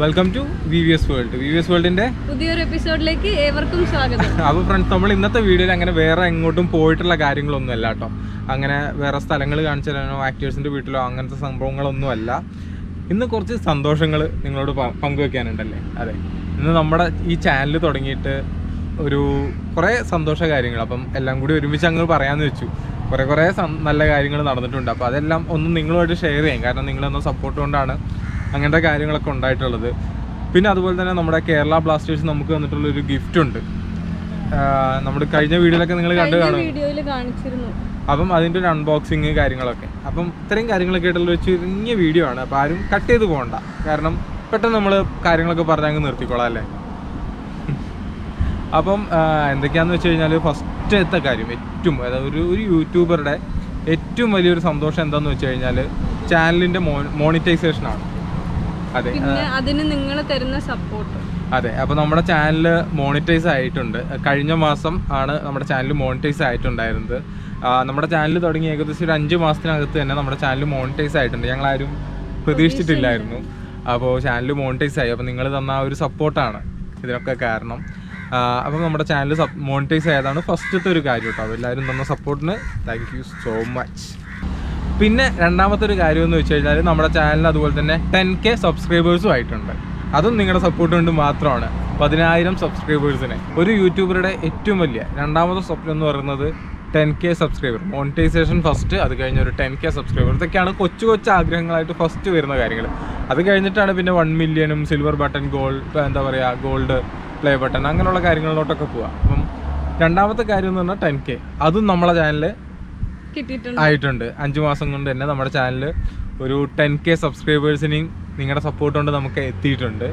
Welcome to V V S world V V S വേൾഡിന്റെ പുതിയൊരു എപ്പിസോഡിലേക്ക് ഏവർക്കും സ്വാഗതം. അപ്പോൾ ഫ്രണ്ട്സ് നമ്മൾ ഇന്നത്തെ വീഡിയോയിൽ അങ്ങനെ വേറെ എങ്ങോട്ടും പോയിട്ടുള്ള കാര്യങ്ങളൊന്നും അല്ല കേട്ടോ അങ്ങനെ വേറെ സ്ഥലങ്ങൾ കാണിച്ചു തരാനോ ആക്ടേഴ്സിന്റെ വീട്ടിലോ അങ്ങനത്തെ സംഭവങ്ങളൊന്നും അല്ല ഇന്ന് കുറച്ച് സന്തോഷങ്ങൾ നിങ്ങളോട് പങ്കുവെക്കാനുണ്ടല്ലേ? അതെ. ഇന്ന് നമ്മുടെ ഈ ചാനൽ തുടങ്ങിയിട്ട് ഒരു കുറേ സന്തോഷ കാര്യങ്ങൾ. അപ്പം എല്ലാം കൂടി ഒരുമിച്ച് അങ്ങ് പറയാമെന്ന് വെച്ചു. കുറേ കുറേ നല്ല കാര്യങ്ങൾ നടന്നിട്ടുണ്ട്. അപ്പോൾ അതെല്ലാം ഒന്ന് നിങ്ങളുമായിട്ട് ഷെയർ ചെയ്യാം. കാരണം നിങ്ങളൊന്ന് സപ്പോർട്ട് കൊണ്ടാണ് അങ്ങനത്തെ കാര്യങ്ങളൊക്കെ ഉണ്ടായിട്ടുള്ളത്. പിന്നെ അതുപോലെ തന്നെ നമ്മുടെ കേരള ബ്ലാസ്റ്റേഴ്സ് നമുക്ക് തന്നിട്ടുള്ള ഒരു ഗിഫ്റ്റ് ഉണ്ട്. നമ്മുടെ കഴിഞ്ഞ വീഡിയോയിലൊക്കെ നിങ്ങൾ കണ്ടു കാണും. അപ്പം അതിന്റെ ഒരു അൺബോക്സിങ് കാര്യങ്ങളൊക്കെ. അപ്പം ഇത്രയും കാര്യങ്ങളൊക്കെ ആയിട്ടുള്ള ഒരു ചെറിയ വീഡിയോ ആണ്. അപ്പോൾ ആരും കട്ട് ചെയ്ത് പോകണ്ട. കാരണം പെട്ടെന്ന് നമ്മൾ കാര്യങ്ങളൊക്കെ പറഞ്ഞ് അങ്ങ് നിർത്തിക്കോളാം അല്ലേ? അപ്പം എന്തൊക്കെയാണെന്ന് വെച്ച് കഴിഞ്ഞാൽ ഫസ്റ്റത്തെ കാര്യം ഏറ്റവും അതായത് ഒരു ഒരു യൂട്യൂബറുടെ ഏറ്റവും വലിയൊരു സന്തോഷം എന്താണെന്ന് വെച്ച് കഴിഞ്ഞാൽ ചാനലിന്റെ മോ മോണിറ്റൈസേഷനാണ് പിന്നെ അതിന് നിങ്ങൾ തരുന്ന സപ്പോർട്ട് അതെ അപ്പോൾ നമ്മുടെ ചാനൽ മോണിറ്റൈസ് ആയിട്ടുണ്ട്. കഴിഞ്ഞ മാസം ആണ് നമ്മുടെ ചാനൽ മോണിറ്റൈസ് ആയിട്ടുണ്ടായിരുന്നത്. നമ്മുടെ ചാനൽ തുടങ്ങി ഏകദേശം ഒരു അഞ്ച് മാസത്തിനകത്ത് തന്നെ നമ്മുടെ ചാനൽ മോണിറ്റൈസ് ആയിട്ടുണ്ട്. ഞങ്ങൾ ആരും പ്രതീക്ഷിച്ചിട്ടില്ലായിരുന്നു. അപ്പോൾ ചാനൽ മോണിറ്റൈസ് ആയി. അപ്പോൾ നിങ്ങൾ തന്ന ആ ഒരു സപ്പോർട്ടാണ് ഇതിനൊക്കെ കാരണം. അപ്പം അപ്പോൾ നമ്മുടെ ചാനൽ മോണിറ്റൈസ് ആയതാണ് ഫസ്റ്റത്തെ ഒരു കാര്യം കേട്ടോ. അപ്പോൾ എല്ലാവരും തന്ന സപ്പോർട്ടിന് താങ്ക് യു സോ മച്ച് പിന്നെ രണ്ടാമത്തെ ഒരു കാര്യം എന്ന് വെച്ച് കഴിഞ്ഞാൽ നമ്മുടെ ചാനലിന് അതുപോലെ തന്നെ ടെൻ കെ സബ്സ്ക്രൈബേഴ്സും ആയിട്ടുണ്ട്. അതും നിങ്ങളുടെ സപ്പോർട്ട് കൊണ്ട് മാത്രമാണ്. പതിനായിരം സബ്സ്ക്രൈബേഴ്സിനെ ഒരു യൂട്യൂബറുടെ ഏറ്റവും വലിയ രണ്ടാമത്തെ സ്വപ്നം എന്ന് പറയുന്നത് ten K subscriber monetisation first അത് കഴിഞ്ഞ ഒരു ടെൻ കെ സബ്സ്ക്രൈബർ ഇതൊക്കെയാണ് കൊച്ചു കൊച്ചു ആഗ്രഹങ്ങളായിട്ട് ഫസ്റ്റ് വരുന്ന കാര്യങ്ങൾ അത് കഴിഞ്ഞിട്ടാണ് പിന്നെ വൺ മില്യണും സിൽവർ ബട്ടൺ ഗോൾഡ് എന്താ പറയുക ഗോൾഡ് പ്ലേ ബട്ടൺ അങ്ങനെയുള്ള കാര്യങ്ങളിലോട്ടൊക്കെ പോവുക അപ്പം രണ്ടാമത്തെ കാര്യം എന്ന് പറഞ്ഞാൽ ടെൻ കെ അതും നമ്മളെ ചാനലിൽ ആയിട്ടുണ്ട്. അഞ്ചു മാസം കൊണ്ട് തന്നെ നമ്മുടെ ചാനൽ ഒരു ടെൻ കെ സബ്സ്ക്രൈബേഴ്സിനെയും നിങ്ങളുടെ സപ്പോർട്ട് കൊണ്ട് നമുക്ക് എത്തിയിട്ടുണ്ട്.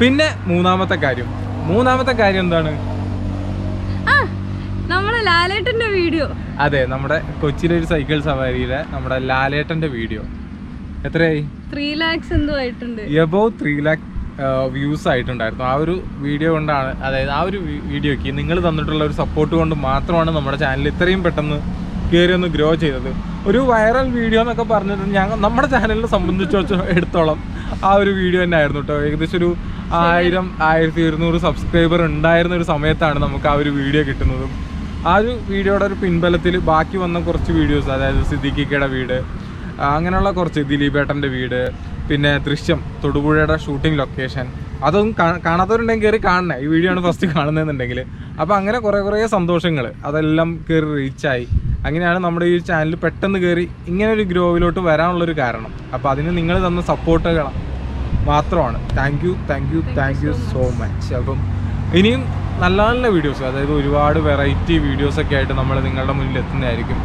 പിന്നെ മൂന്നാമത്തെ കാര്യം. മൂന്നാമത്തെ കാര്യം എന്താണ്? ആ നമ്മളെ ലാലേട്ടന്റെ വീഡിയോ. അതെ നമ്മുടെ കൊച്ചിയിലെ ഒരു സൈക്കിൾ സവാരിയിലെ നമ്മുടെ ലാലേട്ടന്റെ വീഡിയോ. എത്രയായി? ത്രീ ലാക്സ് എന്തോ ആയിട്ടുണ്ട്. എബവ് ത്രീ ലാക്ക് വ്യൂസ് ആയിട്ടുണ്ടായിരുന്നു. ആ ഒരു വീഡിയോ കൊണ്ടാണ് അതായത് ആ ഒരു വീഡിയോക്ക് നിങ്ങൾ തന്നിട്ടുള്ള ഒരു സപ്പോർട്ട് കൊണ്ട് മാത്രമാണ് നമ്മുടെ ചാനൽ ഇത്രയും പെട്ടെന്ന് കയറി ഒന്ന് ഗ്രോ ചെയ്തത്. ഒരു വൈറൽ വീഡിയോ എന്നൊക്കെ പറഞ്ഞിട്ട് ഞങ്ങൾ നമ്മുടെ ചാനലിനെ സംബന്ധിച്ച് എടുത്തോളം ആ ഒരു വീഡിയോ തന്നെ ആയിരുന്നു കേട്ടോ ഏകദേശം ഒരു ആയിരം ആയിരത്തി ഇരുന്നൂറ് സബ്സ്ക്രൈബർ ഉണ്ടായിരുന്ന ഒരു സമയത്താണ് നമുക്ക് ആ ഒരു വീഡിയോ കിട്ടുന്നതും. ആ ഒരു വീഡിയോയുടെ ഒരു പിൻബലത്തിൽ ബാക്കി വന്ന കുറച്ച് വീഡിയോസ് അതായത് സിദ്ദിഖിക്കയുടെ വീട് അങ്ങനെയുള്ള കുറച്ച് ദിലീപേട്ടന്റെ വീട് പിന്നെ ദൃശ്യം തൊടുപുഴയുടെ ഷൂട്ടിംഗ് ലൊക്കേഷൻ അതൊന്നും കാണാത്തവരുണ്ടെങ്കിൽ കയറി കാണണേ. ഈ വീഡിയോ ആണ് ഫസ്റ്റ് കാണുന്നതെന്നുണ്ടെങ്കിൽ. അപ്പോൾ അങ്ങനെ കുറേ കുറേ സന്തോഷങ്ങൾ അതെല്ലാം കയറി റീച്ചായി അങ്ങനെയാണ് നമ്മുടെ ഈ ചാനൽ പെട്ടെന്ന് കയറി ഇങ്ങനെ ഒരു ഗ്രോവിലോട്ട് വരാനുള്ളൊരു കാരണം. അപ്പോൾ അതിന് നിങ്ങൾ തന്ന സപ്പോർട്ടുകൾ മാത്രമാണ്. Thank you thank you thank you so much അപ്പം ഇനിയും നല്ല നല്ല വീഡിയോസ് അതായത് ഒരുപാട് വെറൈറ്റി വീഡിയോസ് ഒക്കെ ആയിട്ട് നമ്മൾ നിങ്ങളുടെ മുന്നിൽ എത്തുന്നതായിരിക്കും.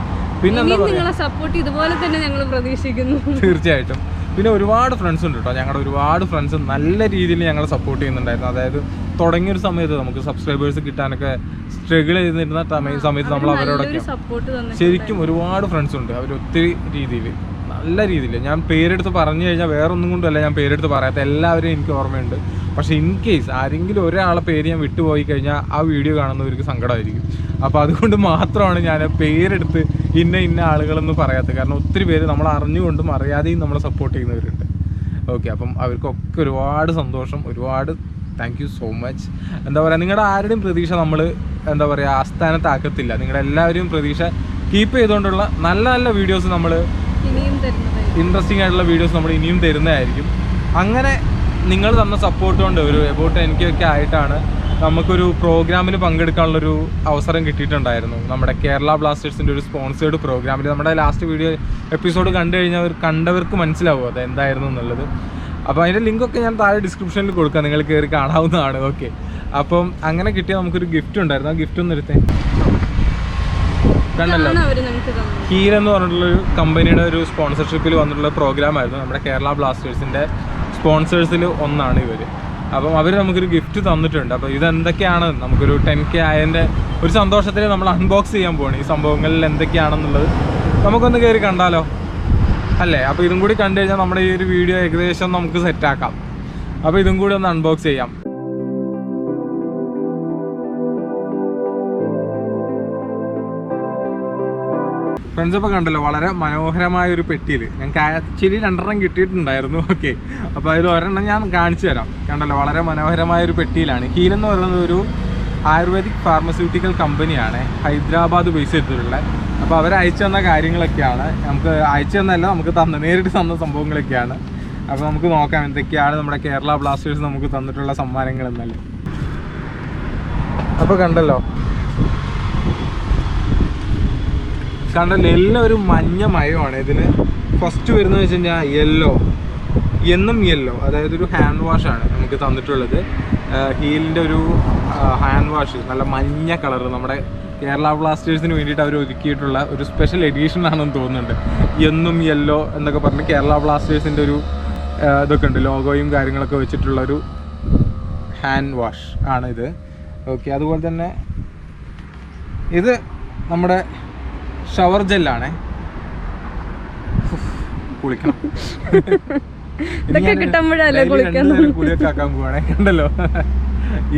പിന്നെ നിങ്ങളെ സപ്പോർട്ട് ഇതുപോലെ തന്നെ ഞങ്ങൾ പ്രതീക്ഷിക്കുന്നു. തീർച്ചയായിട്ടും. പിന്നെ ഒരുപാട് ഫ്രണ്ട്സ് ഉണ്ട് കേട്ടോ ഞങ്ങളുടെ ഒരുപാട് ഫ്രണ്ട്സ് നല്ല രീതിയിൽ ഞങ്ങളെ സപ്പോർട്ട് ചെയ്യുന്നുണ്ടായിരുന്നു. അതായത് തുടങ്ങിയൊരു സമയത്ത് നമുക്ക് സബ്സ്ക്രൈബേഴ്സ് കിട്ടാനൊക്കെ സ്ട്രഗിൾ ചെയ്തിരുന്ന സമയത്ത് നമ്മൾ അവരോടൊക്കെ ശരിക്കും ഒരുപാട് ഫ്രണ്ട്സ് ഉണ്ട്. അവർ ഒത്തിരി രീതിയിൽ നല്ല രീതിയിൽ. ഞാൻ പേരെടുത്ത് പറഞ്ഞു കഴിഞ്ഞാൽ വേറെ ഒന്നും കൊണ്ടല്ല ഞാൻ പേരെടുത്ത് പറയാത്ത എല്ലാവരെയും എനിക്ക് ഓർമ്മയുണ്ട്. പക്ഷേ ഇൻ കേസ് ആരെങ്കിലും ഒരാളെ പേര് ഞാൻ വിട്ടുപോയി കഴിഞ്ഞാൽ ആ വീഡിയോ കാണുന്നവർക്ക് സങ്കടമായിരിക്കും. അപ്പോൾ അതുകൊണ്ട് മാത്രമാണ് ഞാൻ പേരെടുത്ത് ഇന്ന ഇന്ന ആളുകളെന്ന് പറയാത്തത്. കാരണം ഒത്തിരി പേര് നമ്മൾ അറിഞ്ഞുകൊണ്ടും അറിയാതെയും നമ്മളെ സപ്പോർട്ട് ചെയ്യുന്നവരുണ്ട്. ഓക്കെ അപ്പം അവർക്കൊക്കെ ഒരുപാട് സന്തോഷം ഒരുപാട് താങ്ക് യു സോ മച്ച് എന്താ പറയുക നിങ്ങളുടെ ആരുടെയും പ്രതീക്ഷ നമ്മൾ എന്താ പറയുക ആസ്ഥാനത്താക്കത്തില്ല. നിങ്ങളുടെ എല്ലാവരെയും പ്രതീക്ഷ കീപ്പ് ചെയ്തുകൊണ്ടുള്ള നല്ല നല്ല വീഡിയോസ് നമ്മൾ ഇൻട്രസ്റ്റിംഗ് ആയിട്ടുള്ള വീഡിയോസ് നമ്മൾ ഇനിയും തരുന്നതായിരിക്കും. അങ്ങനെ നിങ്ങൾ തന്ന സപ്പോർട്ട് കൊണ്ട് ഒരു എബൌട്ട് എനിക്കൊക്കെ ആയിട്ടാണ് നമുക്കൊരു പ്രോഗ്രാമിൽ പങ്കെടുക്കാനുള്ളൊരു അവസരം കിട്ടിയിട്ടുണ്ടായിരുന്നു. നമ്മുടെ കേരള ബ്ലാസ്റ്റേഴ്സിന്റെ ഒരു സ്പോൺസേഡ് പ്രോഗ്രാമിൽ നമ്മുടെ ലാസ്റ്റ് വീഡിയോ എപ്പിസോഡ് കണ്ടു കഴിഞ്ഞവർ കണ്ടവർക്ക് മനസ്സിലാവും അത് എന്തായിരുന്നു എന്നുള്ളത്. അപ്പോൾ അതിന്റെ ലിങ്കൊക്കെ ഞാൻ താഴെ ഡിസ്ക്രിപ്ഷനിൽ കൊടുക്കാം. നിങ്ങൾ കയറി കാണാവുന്നതാണ്. ഓക്കെ അപ്പം അങ്ങനെ കിട്ടിയ നമുക്കൊരു ഗിഫ്റ്റ് ഉണ്ടായിരുന്നു. ആ ഗിഫ്റ്റ് ഒന്ന് എടുത്തേ. കണ്ടല്ലോ ഹീൽ എന്ന് പറഞ്ഞിട്ടുള്ളൊരു കമ്പനിയുടെ ഒരു സ്പോൺസർഷിപ്പിൽ വന്നിട്ടുള്ള പ്രോഗ്രാം ആയിരുന്നു. നമ്മുടെ കേരള ബ്ലാസ്റ്റേഴ്സിന്റെ സ്പോൺസേഴ്സിൽ ഒന്നാണ് ഇവർ അപ്പം അവർ നമുക്കൊരു ഗിഫ്റ്റ് തന്നിട്ടുണ്ട്. അപ്പോൾ ഇതെന്തൊക്കെയാണ്? നമുക്കൊരു ടെൻ കെ ആയതിന്റെ ഒരു സന്തോഷത്തിൽ നമ്മൾ അൺബോക്സ് ചെയ്യാൻ പോകണം ഈ സംഭവങ്ങളിൽ എന്തൊക്കെയാണെന്നുള്ളത് നമുക്കൊന്ന് കയറി കണ്ടാലോ? അല്ലേ? അപ്പോൾ ഇതും കൂടി കണ്ടു കഴിഞ്ഞാൽ നമ്മുടെ ഈ ഒരു വീഡിയോ ഏകദേശം നമുക്ക് സെറ്റാക്കാം അപ്പോൾ ഇതും കൂടി ഒന്ന് അൺബോക്സ് ചെയ്യാം. ഫ്രണ്ട്സ് ഇപ്പോൾ കണ്ടല്ലോ വളരെ മനോഹരമായ ഒരു പെട്ടിയിൽ ഞങ്ങൾക്ക് ആക്ച്വലി രണ്ടെണ്ണം കിട്ടിയിട്ടുണ്ടായിരുന്നു. ഓക്കെ അപ്പോൾ അതിൽ ഒരെണ്ണം ഞാൻ കാണിച്ചു തരാം. കണ്ടല്ലോ വളരെ മനോഹരമായ ഒരു പെട്ടിയിലാണ്. ഹീൽ എന്ന് പറയുന്നത് ഒരു ആയുർവേദിക് ഫാർമസ്യൂട്ടിക്കൽ കമ്പനിയാണ് ഹൈദരാബാദ് ബേസ് ചെയ്തിട്ടുള്ളത്. അപ്പോൾ അവർ അയച്ചു തന്ന കാര്യങ്ങളൊക്കെയാണ്. നമുക്ക് അയച്ചു തന്നല്ല നമുക്ക് തന്ന നേരിട്ട് തന്ന സംഭവങ്ങളൊക്കെയാണ്. അപ്പോൾ നമുക്ക് നോക്കാം എന്തൊക്കെയാണ് നമ്മുടെ കേരള ബ്ലാസ്റ്റേഴ്സ് നമുക്ക് തന്നിട്ടുള്ള സമ്മാനങ്ങൾ എന്നല്ലേ. അപ്പോൾ കണ്ടല്ലോ. കണ്ടല്ലോ എല്ലാം ഒരു മഞ്ഞ മയമാണ്. ഇതിന് ഫസ്റ്റ് വരുന്നത് വെച്ച് കഴിഞ്ഞാൽ യെല്ലോ എന്നും യെല്ലോ അതായത് ഒരു ഹാൻഡ് വാഷാണ് നമുക്ക് തന്നിട്ടുള്ളത്. ഹീലിന്റെ ഒരു ഹാൻഡ് വാഷ് നല്ല മഞ്ഞ കളർ നമ്മുടെ കേരള ബ്ലാസ്റ്റേഴ്സിന് വേണ്ടിയിട്ട് അവർ ഒരുക്കിയിട്ടുള്ള ഒരു സ്പെഷ്യൽ എഡീഷൻ ആണെന്ന് തോന്നുന്നുണ്ട്. എന്നും യെല്ലോ എന്നൊക്കെ പറഞ്ഞ് കേരള ബ്ലാസ്റ്റേഴ്സിന്റെ ഒരു ഇതൊക്കെ ഉണ്ട്. ലോഗോയും കാര്യങ്ങളൊക്കെ വെച്ചിട്ടുള്ള ഒരു ഹാൻഡ് വാഷ് ആണ് ഇത് ഓക്കെ അതുപോലെ തന്നെ ഇത് നമ്മുടെ ഷവർ ജെല്ലാണേ കുളിക്കണം. ഇതൊക്കെ കിട്ടുമ്പോഴല്ലേ കുളിക്കാൻ കുളിയൊക്കെ ആക്കാൻ പോവാണേ. കണ്ടല്ലോ?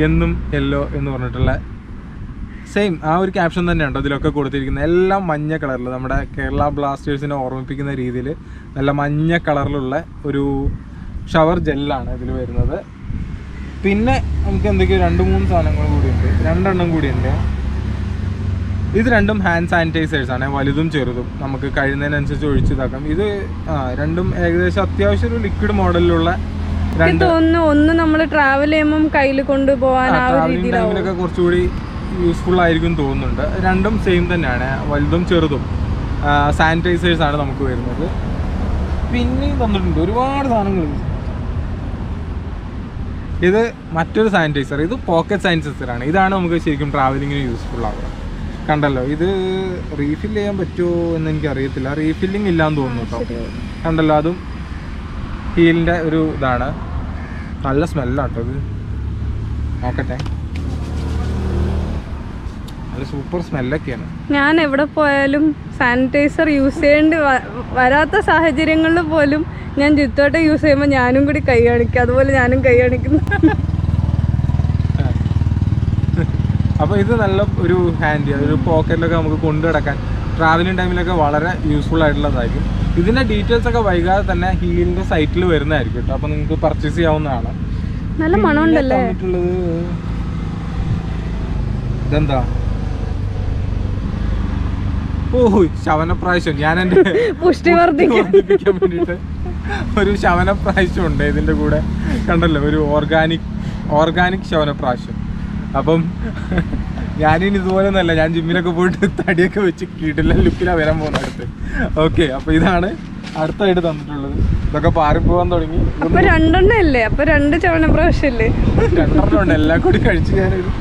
എന്നും യെല്ലോ എന്ന് പറഞ്ഞിട്ടുള്ള സെയിം ആ ഒരു ക്യാപ്ഷൻ തന്നെയുണ്ട് ഇതിലൊക്കെ കൊടുത്തിരിക്കുന്നത്. എല്ലാം മഞ്ഞ കളറിൽ നമ്മുടെ കേരള ബ്ലാസ്റ്റേഴ്സിനെ ഓർമ്മിപ്പിക്കുന്ന രീതിയിൽ നല്ല മഞ്ഞ കളറിലുള്ള ഒരു ഷവർ ജെല്ലാണ് ഇതിൽ വരുന്നത്. പിന്നെ നമുക്ക് എന്തൊക്കെയോ രണ്ട് മൂന്ന് സാധനങ്ങൾ കൂടിയുണ്ട്. രണ്ടെണ്ണം കൂടിയുണ്ട്. ഇത് രണ്ടും ഹാൻഡ് സാനിറ്റൈസേഴ്സ് ആണ്. വലുതും ചെറുതും. നമുക്ക് കഴിയുന്നതിനനുസരിച്ച് ഒഴിച്ച് ഇതാക്കാം ഇത് രണ്ടും ഏകദേശം അത്യാവശ്യം ഒരു ലിക്വിഡ് മോഡലിലുള്ള തോന്നുന്നു ഒന്ന് നമ്മൾ ട്രാവൽ ചെയ്യുമ്പോൾ കയ്യിൽ കൊണ്ടുപോകാൻ ട്രാവലിംഗ് ടൈമിലൊക്കെ കുറച്ചുകൂടി യൂസ്ഫുൾ ആയിരിക്കും തോന്നുന്നുണ്ട്. രണ്ടും സെയിം തന്നെയാണ്. വലുതും ചെറുതും. സാനിറ്റൈസേഴ്സ് ആണ് നമുക്ക് വരുന്നത്. പിന്നെ തന്നിട്ടുണ്ട് ഒരുപാട് സാധനങ്ങൾ. ഇത് മറ്റൊരു സാനിറ്റൈസർ ഇത് പോക്കറ്റ് സാനിറ്റൈസർ ആണ്. ഇതാണ് നമുക്ക് ശരിക്കും ട്രാവലിങ്ങിന് യൂസ്ഫുൾ ആവുക. കണ്ടല്ലോ ഇത് റീഫിൽ ചെയ്യാൻ പറ്റുമോ എന്ന് എനിക്ക് അറിയത്തില്ല റീഫില്ലിംഗ് ഇല്ലാന്ന് തോന്നുന്നു കേട്ടോ കണ്ടല്ലോ അതും ഹീലിന്റെ ഒരു ഇതാണ്. നല്ല സ്മെല്ലാട്ടോ ഇത്. നോക്കട്ടെ. നല്ല സൂപ്പർ സ്മെല്ലൊക്കെയാണ് ഞാൻ എവിടെ പോയാലും സാനിറ്റൈസർ യൂസ് ചെയ്യേണ്ടി വരാത്ത സാഹചര്യങ്ങളിൽ പോലും ഞാൻ ജിത്തോട്ടെ യൂസ് ചെയ്യുമ്പോൾ ഞാനും കൂടി കൈ കാണിക്കും. അതുപോലെ ഞാനും കൈ കാണിക്കുന്നു. അപ്പോൾ ഇത് നല്ല ഒരു ഹാൻഡി ഒരു പോക്കറ്റിലൊക്കെ നമുക്ക് കൊണ്ടു കിടക്കാൻ ട്രാവലിംഗ് ടൈമിലൊക്കെ വളരെ യൂസ്ഫുൾ ആയിട്ടുള്ളതായിരിക്കും. ഇതിന്റെ ഡീറ്റെയിൽസ് ഒക്കെ വൈകാതെ തന്നെ ഹീലിന്റെ സൈറ്റിൽ വരുന്നതായിരിക്കും കേട്ടോ. അപ്പോൾ നിങ്ങൾക്ക് പർച്ചേസ് ചെയ്യാവുന്നതാണ്. നല്ല മണമുണ്ടല്ലേ? ഇതെന്താ? ഓ ശവനപ്രാവശ്യം. ഞാൻ എന്റെ പുഷ്ടി വർദ്ധിപ്പിക്കാൻ വേണ്ടിയിട്ട് ഒരു ശവനപ്രാവശ്യം ഉണ്ട് ഇതിന്റെ കൂടെ. കണ്ടല്ലോ ഒരു ഓർഗാനിക് ഓർഗാനിക് ശവനപ്രാവശ്യം. അപ്പം ഞാനിനി ഇതുപോലെ ഒന്നല്ല ഞാൻ ജിമ്മിലൊക്കെ പോയിട്ട് തടിയൊക്കെ വെച്ച് കീട്ടില്ല ലുക്കിലാണ് വരാൻ പോകുന്ന അടുത്ത് ഓക്കെ അപ്പോൾ ഇതാണ് അടുത്തായിട്ട് തന്നിട്ടുള്ളത്. ഇതൊക്കെ പാറിപ്പോവാൻ തുടങ്ങി. അപ്പൊ രണ്ടെണ്ണം അല്ലേ അപ്പൊ രണ്ട് ചവണ പ്രാവശ്യല്ലേ? രണ്ടെണ്ണം എല്ലാം കൂടി കഴിച്ച് ഞാനൊരു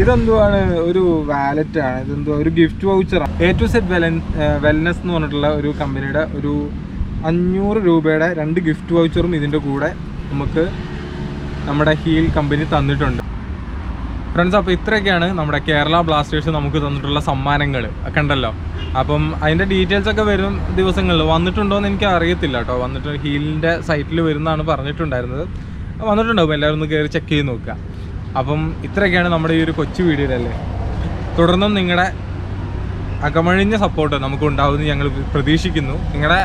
ഇതെന്തുവാണ്? ഒരു വാലറ്റ് ആണ്. ഇതെന്തോ ഒരു ഗിഫ്റ്റ് വൗച്ചറാണ് എ ടു സെറ്റ് വെലൻ വെൽനെസ് എന്ന് പറഞ്ഞിട്ടുള്ള ഒരു കമ്പനിയുടെ ഒരു അഞ്ഞൂറ് രൂപയുടെ രണ്ട് ഗിഫ്റ്റ് വൗച്ചറും ഇതിന്റെ കൂടെ നമുക്ക് നമ്മുടെ ഹീൽ കമ്പനി തന്നിട്ടുണ്ട്. ഫ്രണ്ട്സ് അപ്പോൾ ഇത്രയൊക്കെയാണ് നമ്മുടെ കേരള ബ്ലാസ്റ്റേഴ്സ് നമുക്ക് തന്നിട്ടുള്ള സമ്മാനങ്ങൾ കണ്ടല്ലോ? അപ്പം അതിന്റെ ഡീറ്റെയിൽസ് ഒക്കെ വരും ദിവസങ്ങളിൽ വന്നിട്ടുണ്ടോ എന്ന് എനിക്ക് അറിയത്തില്ല കേട്ടോ. വന്നിട്ട് ഹീലിന്റെ സൈറ്റിൽ വരുന്നതാണ് പറഞ്ഞിട്ടുണ്ടായിരുന്നത്. വന്നിട്ടുണ്ടാവും എല്ലാവരും ഒന്ന് കയറി ചെക്ക് ചെയ്ത് നോക്കുക. അപ്പം ഇത്രയൊക്കെയാണ് നമ്മുടെ ഈ ഒരു കൊച്ചു വീഡിയോയിലല്ലേ? തുടർന്നും നിങ്ങളുടെ അകമഴിഞ്ഞ സപ്പോർട്ട് നമുക്ക് ഉണ്ടാവുമെന്ന് ഞങ്ങൾ പ്രതീക്ഷിക്കുന്നു. നിങ്ങളുടെ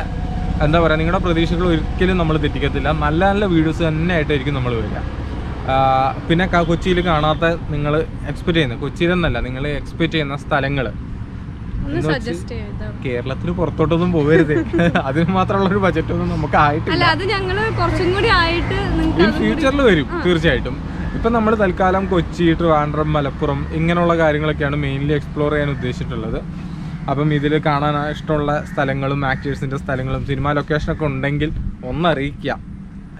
എന്താ പറയുക നിങ്ങളുടെ പ്രതീക്ഷകൾ ഒരിക്കലും നമ്മൾ തെറ്റിക്കത്തില്ല. നല്ല നല്ല വീഡിയോസ് തന്നെ ആയിട്ടായിരിക്കും നമ്മൾ വരിക. പിന്നെ കൊച്ചിയിൽ കാണാത്ത നിങ്ങൾ എക്സ്പെക്ട് ചെയ്യുന്ന കൊച്ചിയിലെന്നല്ല നിങ്ങൾ എക്സ്പെക്ട് ചെയ്യുന്ന സ്ഥലങ്ങൾ കേരളത്തിന് പുറത്തോട്ടൊന്നും പോവരുത് അതിന് മാത്രമുള്ള ഒരു ബജറ്റ് ഒന്നും നമുക്ക് ആയിട്ടില്ല. അത് കുറച്ചും കൂടി ആയിട്ട് ഇൻ ഫ്യൂച്ചറിൽ വരും തീർച്ചയായിട്ടും. ഇപ്പം നമ്മൾ തൽക്കാലം കൊച്ചി ട്രിവാൻഡ്രം മലപ്പുറം ഇങ്ങനെയുള്ള കാര്യങ്ങളൊക്കെയാണ് മെയിൻലി എക്സ്പ്ലോർ ചെയ്യാൻ ഉദ്ദേശിച്ചിട്ടുള്ളത്. അപ്പം ഇതിൽ കാണാൻ ഇഷ്ടമുള്ള സ്ഥലങ്ങളും ആക്ടേഴ്സിന്റെ സ്ഥലങ്ങളും സിനിമ ലൊക്കേഷനൊക്കെ ഉണ്ടെങ്കിൽ ഒന്ന് അറിയിക്കുക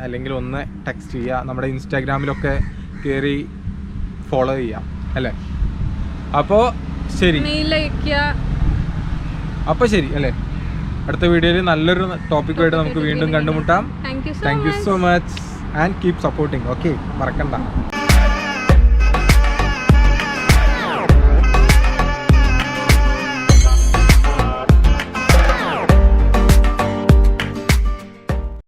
അല്ലെങ്കിൽ ഒന്ന് ടെക്സ്റ്റ് ചെയ്യുക. നമ്മുടെ ഇൻസ്റ്റാഗ്രാമിലൊക്കെ കയറി ഫോളോ ചെയ്യാം അല്ലേ? അപ്പോൾ ശരി. അപ്പോൾ ശരി അല്ലേ? അടുത്ത വീഡിയോയിൽ നല്ലൊരു ടോപ്പിക്കുമായിട്ട് നമുക്ക് വീണ്ടും കണ്ടുമുട്ടാം. Thank you so much and keep supporting okay മറക്കണ്ട.